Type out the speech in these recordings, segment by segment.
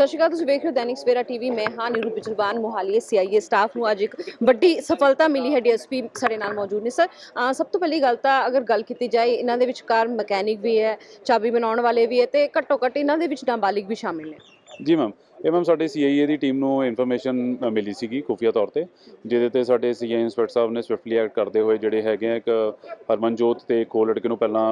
ਸਤਿ ਸ਼੍ਰੀ ਅਕਾਲ, ਤੁਸੀਂ ਵੇਖ ਰਹੇ ਹੋ ਦੈਨਿਕ ਸਵੇਰਾ ਟੀਵੀ। ਮੈਂ ਹਾਂ ਨੀਰੂ ਬਿਜਲਵਾਨ, ਮੋਹਾਲੀ ਸੀਆਈਏ ਸਟਾਫ ਨੂੰ ਅੱਜ ਇੱਕ ਵੱਡੀ ਸਫਲਤਾ ਮਿਲੀ ਹੈ ਡੀਐਸਪੀ ਸਾਡੇ ਨਾਲ ਮੌਜੂਦ ਨੇ। ਸਰ ਸਭ ਤੋਂ ਪਹਿਲੀ ਗੱਲ ਤਾਂ ਅਗਰ ਗੱਲ ਕੀਤੀ ਜਾਏ, ਇਹਨਾਂ ਦੇ ਵਿੱਚ ਕਾਰ ਮਕੈਨਿਕ ਵੀ ਹੈ, ਚਾਬੀ ਬਣਾਉਣ ਵਾਲੇ ਵੀ ਹੈ ਤੇ ਘੱਟੋ ਘੱਟ ਇਹਨਾਂ ਦੇ ਵਿੱਚ ਨਾਬਾਲਿਗ ਵੀ ਸ਼ਾਮਿਲ ਨੇ। ਜੀ ਮੈਮ ਇਹ ਮੈਮ ਸਾਡੇ ਸੀਆਈਏ ਦੀ ਟੀਮ ਨੂੰ ਇਨਫੋਰਮੇਸ਼ਨ ਮਿਲੀ ਸੀਗੀ ਖੁਫੀਆ ਤੌਰ ਤੇ ਜਿਹਦੇ ਤੇ ਸਾਡੇ ਸੀਆਈ ਇੰਸਪੈਕਟਰ ਸਾਹਿਬ ਨੇ ਸਵਿਫਟਲੀ ਐਕਟ ਕਰਦੇ ਹੋਏ ਜਿਹੜੇ ਹੈਗੇ ਆ ਇੱਕ ਹਰਮਨਜੋਤ ਤੇ ਇੱਕ ਲੜਕੇ ਨੂੰ ਪਹਿਲਾਂ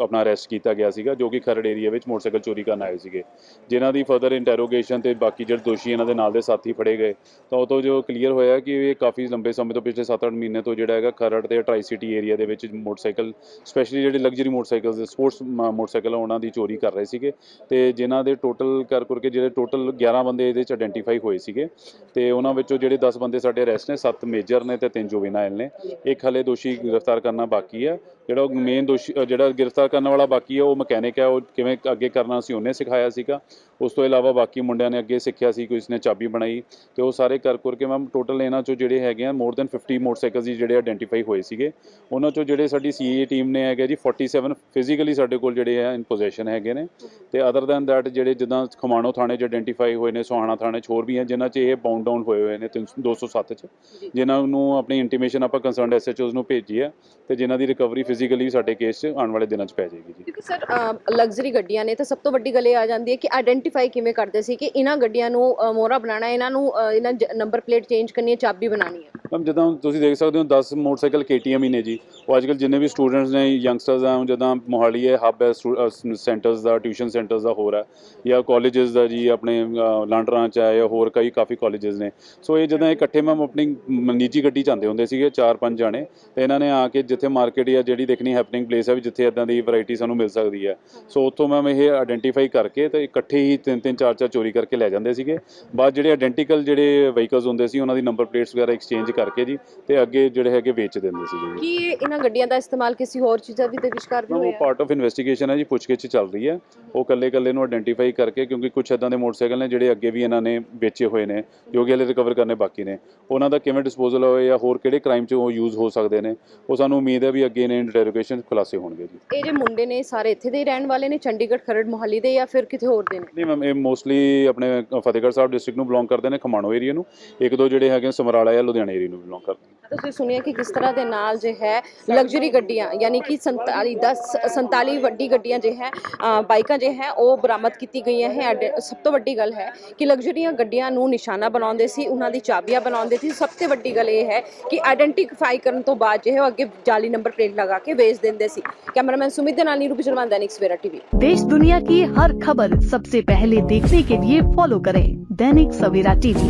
ਆਪਣਾ ਅਰੈਸਟ ਕੀਤਾ ਗਿਆ ਸੀਗਾ ਜੋ ਕਿ ਖਰੜ ਏਰੀਆ ਵਿੱਚ ਮੋਟਰਸਾਈਕਲ ਚੋਰੀ ਕਰਨ ਆਏ ਸੀਗੇ। ਜਿਨ੍ਹਾਂ ਦੀ ਫਰਦਰ ਇੰਟਰੋਗੇਸ਼ਨ ਤੇ ਬਾਕੀ ਜਿਹੜੇ ਦੋਸ਼ੀ ਇਹਨਾਂ ਦੇ ਨਾਲ ਦੇ ਸਾਥੀ ਫੜੇ ਗਏ ਤਾਂ ਉਹ ਤੋਂ ਜੋ ਕਲੀਅਰ ਹੋਇਆ ਕਿ ਇਹ ਕਾਫੀ ਲੰਬੇ ਸਮੇਂ ਤੋਂ ਪਿਛਲੇ 7-8 ਮਹੀਨੇ ਤੋਂ ਜਿਹੜਾ ਹੈਗਾ ਖਰੜ ਤੇ ਟਰਾਈ ਸਿਟੀ ਏਰੀਆ ਦੇ ਵਿੱਚ ਮੋਟਰਸਾਈਕਲ ਸਪੈਸ਼ਲੀ ਜਿਹੜੇ ਲਗਜ਼ਰੀ ਮੋਟਰਸਾਈਕਲਸ ਦੇ ਸਪੋਰਟਸ ਮੋਟਰਸਾਈਕਲ ਆ, ਉਹਨਾਂ ਦੀ ਚੋਰੀ ਕਰ ਰਹੇ ਸੀਗੇ। ਤੇ ਜਿਨ੍ਹਾਂ ਦੇ ਟੋਟਲ ਕਰ ਕਰਕੇ ਜਿਹੜੇ ਟੋਟਲ 11 ਬੰਦੇ ਇਹਦੇ ਚ ਆਇਡੈਂਟੀਫਾਈ ਹੋਏ ਸੀਗੇ ਤੇ ਉਹਨਾਂ ਵਿੱਚੋਂ ਜਿਹੜੇ 10 ਬੰਦੇ ਸਾਡੇ ਅਰੈਸਟ ਨੇ 7 ਮੇਜਰ ਨੇ ਤੇ 3 ਜੁਵੇਨਾਈਲ ਨੇ। ਇੱਕ ਹਲੇ ਦੋਸ਼ੀ ਗ੍ਰਿਫਤਾਰ ਕਰਨਾ ਬਾਕੀ ਹੈ ਜਿਹੜਾ ਮੇਨ ਦੋਸ਼ੀ ਜਿਹੜਾ ਗ੍ਰਿਫਤਾਰ ਕਰਨ ਵਾਲਾ ਬਾਕੀ ਹੈ ਉਹ ਮਕੈਨਿਕ ਹੈ ਉਹ ਕਿਵੇਂ ਅੱਗੇ ਕਰਨਾ ਸੀ ਉਹਨੇ ਸਿਖਾਇਆ ਸੀਗਾ। ਉਸ ਤੋਂ ਇਲਾਵਾ ਬਾਕੀ ਮੁੰਡਿਆਂ ਨੇ ਅੱਗੇ ਸਿੱਖਿਆ ਸੀ, ਕੋਈ ਇਸਨੇ ਚਾਬੀ ਬਣਾਈ। ਤੇ ਉਹ ਸਾਰੇ ਕਰ ਕਰਕੇ ਮੈਮ ਟੋਟਲ ਇਹਨਾਂ ਚੋਂ ਜਿਹੜੇ ਹੈਗੇ ਆ ਮੋਰ ਦੈਨ 50 ਮੋਟਰਸਾਈਕਲਸ ਜੀ ਜਿਹੜੇ ਆਇਡੈਂਟੀਫਾਈ ਹੋਏ ਸੀਗੇ। ਉਹਨਾਂ ਚੋਂ ਜਿਹੜੇ ਸਾਡੀ ਸੀਏ ਟੀਮ ਨੇ ਹੈਗੇ ਜੀ 47 ਫਿਜ਼ੀਕਲੀ ਸਾਡੇ ਕੋਲ ਜਿਹੜੇ ਆ ਇਨ ਪੋਜੀਸ਼ਨ ਹੈਗੇ ਨੇ। ਤੇ ਅਦਰ ਦੈਨ ਦੈਟ ਜਿਹੜੇ ਜਿੱਦਾਂ ਖਮਾਣੋ ਥਾਣੇ 'ਚ ਆਇਡੈਂਟੀਫਾਈ ਹੋਏ ਨੇ ਸੁਹਾਣਾ ਥਾਣੇ 'ਚ ਹੋਰ ਵੀ ਹੈ ਜਿਨ੍ਹਾਂ 'ਚ ਇਹ ਬਾਉਂਡ ਡਾਊਨ ਹੋਏ ਹੋਏ ਨੇ 300 207 'ਚ। ਜਿਨ੍ਹਾਂ ਨੂੰ ਆਪਣੀ ਇੰਟੀਮੇਸ਼ਨ ਆਪਾਂ ਕੰਸਰਨਡ ਐਸਐਚਓਜ਼ ਨੂੰ ਭੇਜੀ ਹੈ ਤੇ ਜਿਨ੍ਹਾਂ ਦੀ ਰਿਕਵਰੀ ਫਿਜ਼ੀਕਲੀ ਸਾਡੇ ਕੇਸ 'ਚ ਆਉਣ ਵਾਲੇ ਦਿਨਾਂ 'ਚ ਪੈ ਜਾਏਗੀ ਜੀ। ਕਿਉਂਕਿ ਸਰ ਲਗਜ਼ਰੀ ਗੱਡੀਆਂ ਨੇ ਤਾਂ ਸਭ ਤੋਂ ਵੱਡੀ ਗੱਲ ਇਹ ਆ ਜਾਂਦੀ ਹੈ ਕਿ ਆਇਡੈਂਟੀਫਾਈ ਕਿਵੇਂ ਕਰਦੇ ਸੀ ਕਿ ਇਹਨਾਂ ਗੱਡੀਆਂ ਨੂੰ ਮੋਹਰਾ ਬਣਾਉਣਾ ਇਹਨਾਂ ਨੂੰ ਇਹਨਾਂ ਨੰਬਰ ਪਲੇਟ ਚੇਂਜ ਕਰਨੀ ਹੈ ਚਾਬੀ ਬਣਾਉਣੀ ਹੈ। ਮੈਮ ਜਿੱਦਾਂ ਤੁਸੀਂ ਦੇਖ ਸਕਦੇ ਹੋ 10 ਮੋਟਰਸਾਈਕਲ KTM ਹੀ ਨੇ ਜੀ। ਉਹ ਅੱਜਕੱਲ ਜਿੰਨੇ ਵੀ ਸਟੂਡੈਂਟਸ ਨੇ ਯੰਗਸਟਰਸ ਆ ਜਿੱਦਾਂ ਮੋਹਾਲੀ ਹੈ ਹੱਬ ਹੈ ਸੈਂਟਰਸ ਦਾ ਟਿਊਸ਼ਨ ਸੈਂਟਰਸ ਦਾ ਹੋਰ ਹੈ, ਜਾਂ ਕਾਲਜਸ ਦਾ ਜੀ ਆਪਣੇ ਲਾਂਡਰਾਂ ਚ ਹੈ, ਜਾਂ ਹੋਰ ਕਈ ਕਾਫੀ ਕਾਲਜਸ ਨੇ। ਸੋ ਇਹ ਜਦੋਂ ਇਕੱਠੇ ਮੈਮ ਆਪਣੀ ਨਿੱਜੀ ਗੱਡੀ ਜਾਂਦੇ ਹੁੰਦੇ ਸੀਗੇ ਚਾਰ ਪੰਜ ਜਾਣੇ, ਤੇ ਇਹਨਾਂ ਨੇ ਆ ਕੇ ਜਿੱਥੇ ਮਾਰਕੀਟ ਜਾਂ ਜਿਹੜੀ ਦੇਖਣੀ ਹੈਪਨਿੰਗ ਪਲੇਸ ਹੈ ਵੀ ਜਿੱਥੇ ਇਦਾਂ ਦੀ ਵੈਰਾਈਟੀ ਸਾਨੂੰ ਮਿਲ ਸਕਦੀ ਹੈ। ਸੋ ਉੱਥੋਂ ਮੈਮ ਇਹ ਆਇਡੈਂਟੀਫਾਈ ਕਰਕੇ ਤੇ ਇਕੱਠੇ ਹੀ ਤਿੰਨ ਤਿੰਨ ਚਾਰ ਚਾਰ ਚੋਰੀ ਕਰਕੇ ਲੈ ਜਾਂਦੇ ਸੀਗੇ। ਬਾਅਦ ਜਿਹੜੇ ਆਇਡੈਂਟੀਕਲ ਜਿਹੜੇ ਵਹੀਕਲਸ ਹੁੰਦੇ ਸੀ, ਉਹਨਾਂ ਦੀ ਨੰਬਰ ਪਲੇਟਸ ਵਗੈਰਾ ਐਕਸਚੇਂਜ ਕਰਕੇ ਜੀ, ਤੇ ਅੱਗੇ ਜਿਹੜੇ ਹੈਗੇ ਵੇਚ ਦਿੰਦੇ ਸੀਗੇ ਜੀ। ਕੀ ਇਹਨਾਂ ਗੱਡੀਆਂ ਦਾ ਇਸਤੇਮਾਲ ਕਿਸੇ ਹੋਰ ਚੀਜ਼ਾਂ ਵੀ ਦੇ ਵਿੱਚ ਕਰਦੇ ਉਹ ਹੋਏ ਪਾਰਟ ਆਫ ਇਨਵੈਸਟੀਗੇਸ਼ਨ ਹੈ ਜੀ ਪੁੱਛਗਿੱਛ ਚੱਲ ਰਹੀ ਹੈ। ਉਹ ਕੱਲੇ ਕੱਲੇ ਨੂੰ ਆਇਡੈਂਟੀਫਾਈ ਕਰਕੇ ਕਿਉਂਕਿ ਕੁਝ ਇਦਾਂ ਦੇ ਮੋਟਰਸਾਈਕਲ ਨੇ ਜਿਹੜੇ ਅੱਗੇ ਵੀ ਇਹਨਾਂ ਨੇ ਵੇਚੇ ਹੋਏ ਨੇ ਜੋ ਕਿ ਹਲੇ ਰਿਕਵਰ ਕਰਨੇ ਬਾਕੀ ਨੇ। ਉਹਨਾਂ ਦਾ ਕਿਵੇਂ ਡਿਸਪੋਜ਼ਲ ਹੋਏ ਜਾਂ ਹੋਰ ਕਿਹੜੇ ਕ੍ਰਾਈਮ 'ਚ ਉਹ ਯੂਜ਼ ਹੋ ਸਕਦੇ ਨੇ ਉਹ ਸਾਨੂੰ ਉਮੀਦ ਹੈ ਵੀ ਅੱਗੇ ਨੇ ਇੰਟਰੋਗੇਸ਼ਨ ਖੁਲਾਸੇ ਹੋਣਗੇ ਜੀ। ਇਹ ਜੇ ਮੁੰਡੇ ਨੇ ਸਾਰੇ ਇੱਥੇ ਦੇ ਹੀ ਰਹਿਣ ਵਾਲੇ ਨੇ ਚੰਡੀਗੜ੍ਹ ਖਰੜ ਮੋਹਾਲੀ ਦੇ ਜਾਂ ਫਿਰ ਕਿਤੇ ਹੋਰ ਦੇ ਨੇ? ਨਹੀਂ ਮੈਮ ਇਹ ਮੋਸਟਲੀ ਆਪਣੇ ਫਤਿਹਗੜ੍ਹ ਸਾਹਿਬ ਡਿਸਟ੍ਰਿਕਟ ਨੂੰ ਬਿਲੋਂਗ ਕਰਦੇ ਨੇ ਖਮਾਣੋ ਏਰੀਆ ਨੂੰ। ਇੱਕ ਦੋ ਜਿਹੜੇ ਹੈਗੇ ਸਮਰਾਲਾ ਜਾਂ ਲੁਧਿਆਣਾ ਏਰੀਆ ਨੂੰ ਬਿਲੋਂਗ ਕਰਦੇ ਤੁਸੀਂ ਸੁਣਿਆ ਕਿ ਕਿਸ ਤਰ੍ਹਾਂ ਦੇ ਨਾਲ ਜੇ ਹੈ ਲਗਜ਼ਰੀ ਗੱਡੀਆਂ ਯਾਨੀ ਕਿ 47 10 47 ਵੱਡੀ ਗੱਡੀਆਂ ਜੇ ਹੈ ਅ, ਬਾਈਕਾਂ ਜੇ ਹੈ ਉਹ ਬਰਾਮਦ ਕੀਤੀ ਗਈਆਂ ਹੈ ਐਡ- ਸਭ ਤੋਂ ਵੱਡੀ ਗੱਲ ਹੈ ਕਿ ਲਗਜ਼ਰੀਆਂ ਗੱਡੀਆਂ ਨੂੰ ਨਿਸ਼ਾਨਾ ਬਣਾਉਂਦੇ ਸੀ ਉਹਨਾਂ ਦੀ ਚਾਬੀਆਂ ਬਣਾਉਂਦੇ ਸੀ ਸਭ ਤੋਂ ਵੱਡੀ ਗੱਲ ਇਹ ਹੈ ਕਿ ਆਇਡੈਂਟੀਫਾਈ ਕਰਨ ਤੋਂ ਬਾਅਦ ਜੇ ਹੈ ਉਹ ਅੱਗੇ ਜਾਲੀ ਨੰਬਰ ਪਲੇਟ ਲਗਾ ਕੇ ਵੇਚ ਦਿੰਦੇ ਸੀ ਕੈਮਰਾਮੈਨ ਸੁਮਿਤ ਦੇ ਨਾਲ ਨੀਰੂ ਬਿਜਲਵਾਨ दैनिक सवेरा टीवी देश दुनिया की हर खबर सबसे पहले देखने के लिए फॉलो करें Dainik Savera TV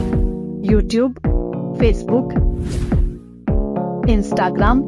YouTube Facebook Instagram